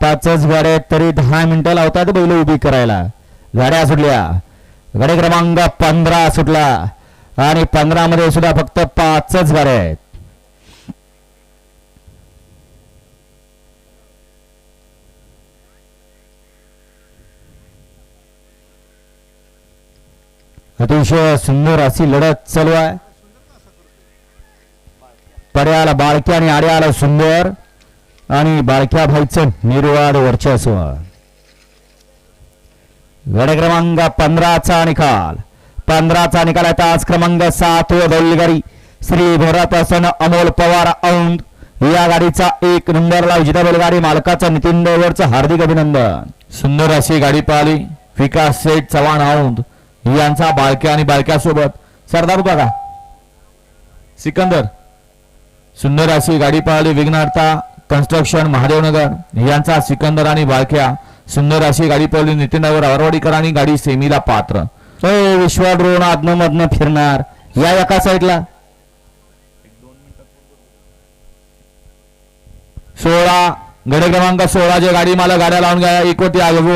पाचच गाड्या आहेत तरी दहा मिनिटं लावतात बैल उभी करायला. गाड्या सुटल्या. गाडी क्रमांक पंधरा सुटला. आणि पंधरा मध्ये सुद्धा फक्त पाचच गाड्या आहेत. अतिशय सुंदर अशी लढत चालू आहे. पड्याला बाळकी आणि आड्याला सुंदर. आणि बाळक्या भाईचं निर्वाड वर्चस्व. गड क्रमांक पंधराचा निकाल. पंधराचा निकाल आहे तास क्रमांक सात व बैलगाडी. श्री भरतसन अमोल पवार औंद या गाडीचा एक नंबरला विजेता बैलगाडी मालकाचं नितीन देवरचं हार्दिक अभिनंदन. सुंदर अशी गाडी पाहिली. विकास शेठ चव्हाण औंद यांचा बाळक्या आणि बाळक्यासोबत. सरदार बघा सिकंदर. सुंदर अशी गाडी पाहिली. विघ्नार्था कन्स्ट्रक्शन महादेवनगर यांचा सिकंदर आणि बाळक्या सुंदर अशी गाडी पाहिली नितीनगर अरवाडीकर आणि गाडी सेमीला पात्र. विश्वा ड्रोन आदन फिरणार. या एका साईडला. सोळा गड क्रमांक सोळाच्या गाडी मला गाड्या लावून घ्या एकवटी आयोग